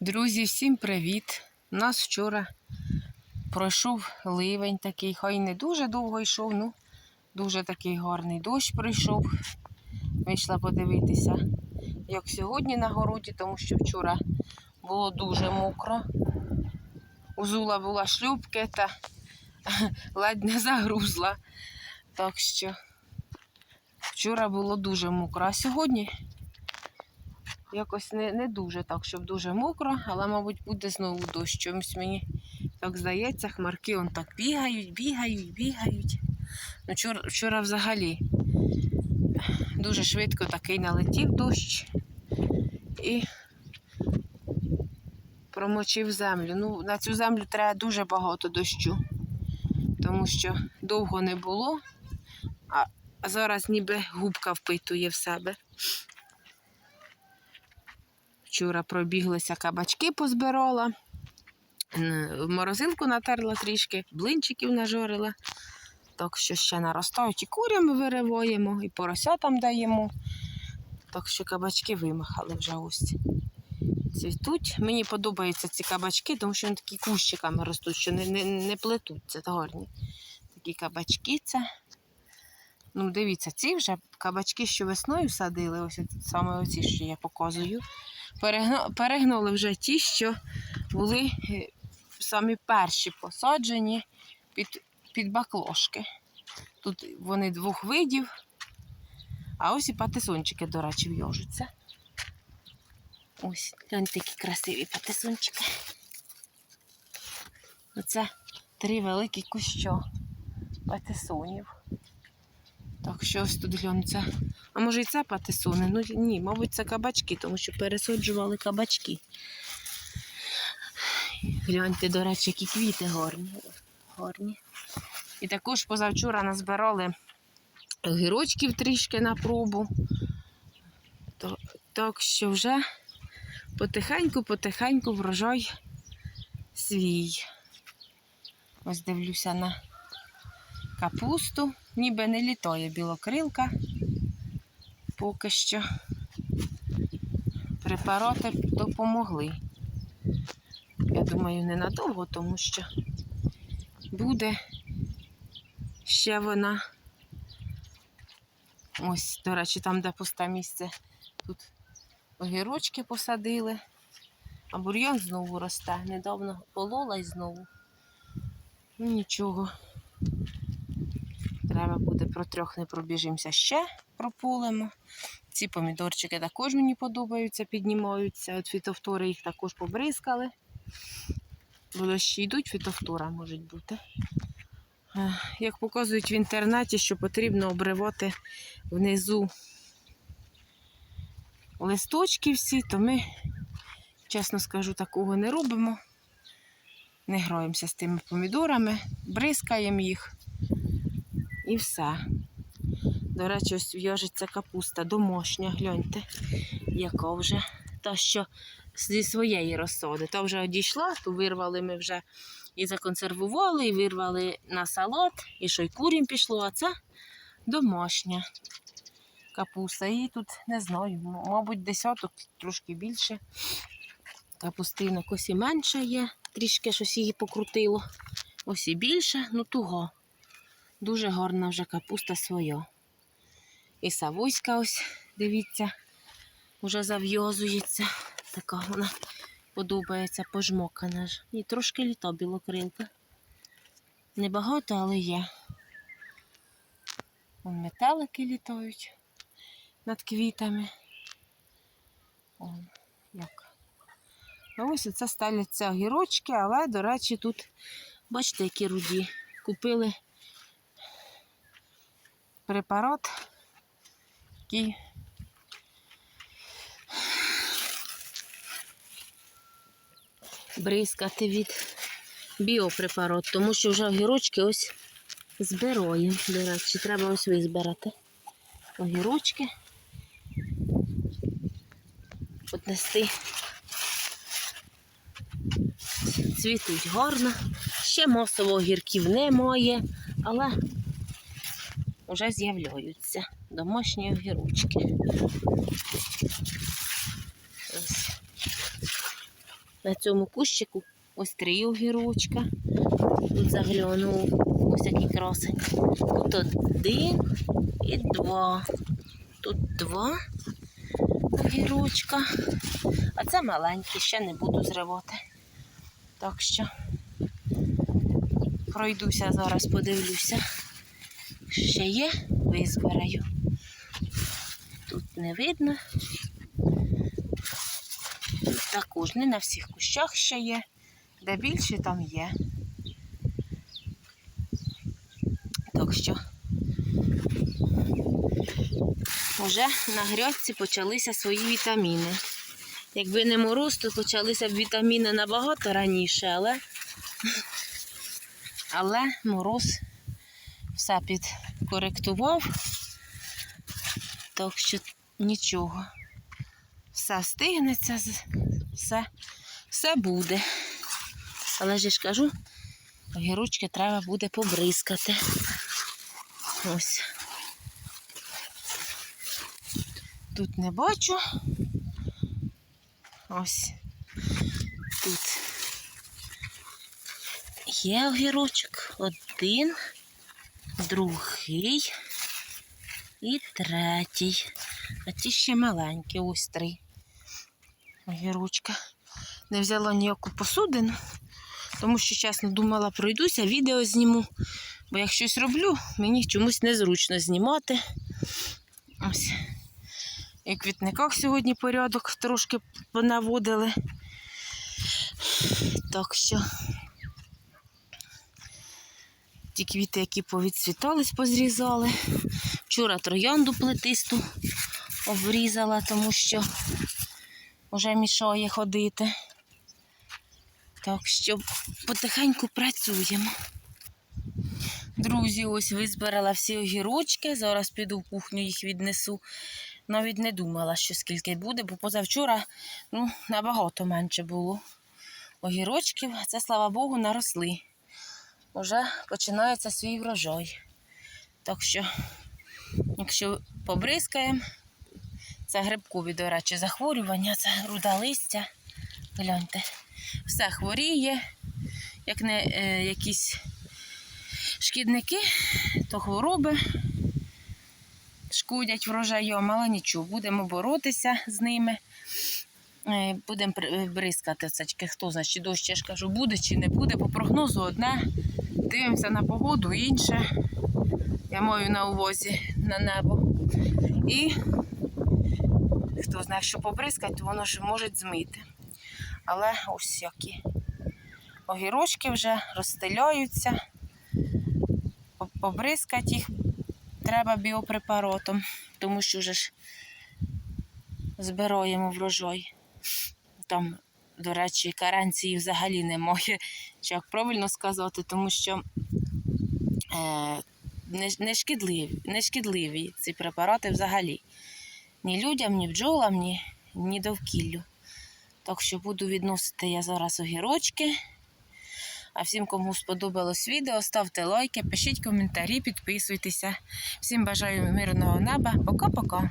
Друзі, всім привіт! У нас вчора пройшов ливень такий, хай не дуже довго йшов, ну дуже такий гарний дощ пройшов. Вийшла подивитися, як сьогодні на городі, тому що вчора було дуже мокро. У Зула була шлюбки та ледь не загрузла. Так що вчора було дуже мокро, а сьогодні якось не, не дуже так, щоб дуже мокро, але, мабуть, буде знову дощ. Чомусь мені так здається, хмарки он так бігають, бігають, бігають. Ну, вчора, вчора взагалі дуже швидко такий налетів дощ і промочив землю. Ну, на цю землю треба дуже багато дощу, тому що довго не було, а зараз ніби губка впитує в себе. Вчора пробіглися кабачки, позбирала, морозилку натерла трішки, блинчиків нажорила. Так що ще наростають і курям вириваємо, і поросятам даємо. Так що кабачки вимахали вже ось. Цвітуть. Мені подобаються ці кабачки, тому що вони такі кущиками ростуть, що не, не, не плетуться, гарні. Такі кабачки це. Ну, дивіться, ці вже кабачки, що весною садили, ось саме оці, що я показую. Перегнули вже ті, що були е, самі перші посаджені під, під баклошки. Тут вони двох видів, а ось і патисончики, до речі, в'яжуться. Ось, гляньте, такі красиві патисончики. Оце три великі куща патисонів. Так, що ось тут гляньте. А може і це патисони? Ну ні, мабуть, це кабачки, тому що пересаджували кабачки. Гляньте, до речі, які квіти гарні. гарні. І також позавчора назбирали огірочків трішки на пробу. Так що вже потихеньку-потихеньку врожай свій. Ось дивлюся на капусту. Ніби не літає білокрилка. Поки що препарати допомогли. Я думаю, ненадовго, тому що буде ще вона. Ось, до речі, там, де пусте місце, тут огірочки посадили, а бур'ян знову росте. Недавно полола і знову. Ну нічого. Треба буде про трьох не пробіжимося ще прополимо. Ці помідорчики також мені подобаються, піднімаються. От фітофтори їх також побризкали. Бо дощі йдуть, фітофтора можуть бути. Е, Як показують в інтернеті, що потрібно обривати внизу листочки всі, то ми, чесно скажу, такого не робимо. Не граємося з тими помідорами, бризкаємо їх і все. До речі, ось в'яжеться капуста домашня, гляньте, яка вже та, що зі своєї розсади. Та вже одійшла, ту вирвали ми вже і законсервували, і вирвали на салат, і що й курям пішло, а це домашня капуста. І тут не знаю, мабуть, десяток, трошки більше. Капустинок ось і менше є, трішки щось її покрутило. Ось і більше, ну туго. Дуже гарна вже капуста своя. І савоська ось, дивіться, вже зав'язується. Така вона подобається, пожмокана ж. І трошки літа білокрилка. Небагато, але є. Вон метелики літають над квітами. Вон, як. Ну, ось це стеляться огірочки, але, до речі, тут, бачите, які руді. Купили препарат, який бризкати від біопрепарат, тому що вже огірочки ось збираємо. До речі, треба ось визбирати огірочки, отнести. Цвітуть гарно. Ще масово огірків немає, але вже з'являються домашні огірочки. Ось. На цьому кущику ось три огірочка. Тут загляну ось який красень. Тут один і два. Тут два огірочка. А це маленькі, ще не буду зривати. Так що пройдуся зараз, подивлюся. Ще є, визбираю. Тут не видно. Тут також не на всіх кущах ще є. Де більше, там є. Так що вже на грядці почалися свої вітаміни. Якби не мороз, то почалися б вітаміни набагато раніше, але, але мороз все підкоректував. Так що нічого. Все встигнеться, все, все буде. Але ж я ж кажу, огірочки треба буде побризкати. Ось. Тут не бачу. Ось. Тут є огірочок. Один, другий і третій. А ті ще маленькі, ось три. Огірочка. Не взяла ніяку посудину, тому що, чесно, думала, пройдуся, відео зніму. Бо як щось роблю, мені чомусь незручно знімати. Ось. І в квітниках сьогодні порядок трошки понаводили. Так що ті квіти, які повідцвітались, позрізали. Вчора троянду плетисту обрізала, тому що вже мішає ходити. Так що потихеньку працюємо. Друзі, ось визбирала всі огірочки. Зараз піду в кухню їх віднесу. Навіть не думала, що скільки буде, бо позавчора ну, набагато менше було огірочків. Це, слава Богу, наросли. Уже починається свій врожай. Так що, якщо побризкаємо, це грибкові, до речі, захворювання, це груда листя. Гляньте, все хворіє, як не е, якісь шкідники, то хвороби шкодять врожаєм, але нічого, будемо боротися з ними. Е, Будемо бризкати це, хто знає, чи дощ, я ж кажу, буде чи не буде. По прогнозу одне. Дивимося на погоду, інше. Я маю на увазі на небо. І хто знає, що побризкати, то воно ж може змити. Але ось які. Огірочки вже розстеляються. Побризкати їх треба біопрепаратом, тому що вже ж збираємо врожай. Там, до речі, каренції взагалі немає, чи як правильно сказати, тому що е, не, шкідливі, не шкідливі ці препарати взагалі. Ні людям, ні бджолам, ні, ні довкіллю. Так що буду відносити я зараз огірочки. А всім, кому сподобалось відео, ставте лайки, пишіть коментарі, підписуйтеся. Всім бажаю мирного неба. Пока-пока.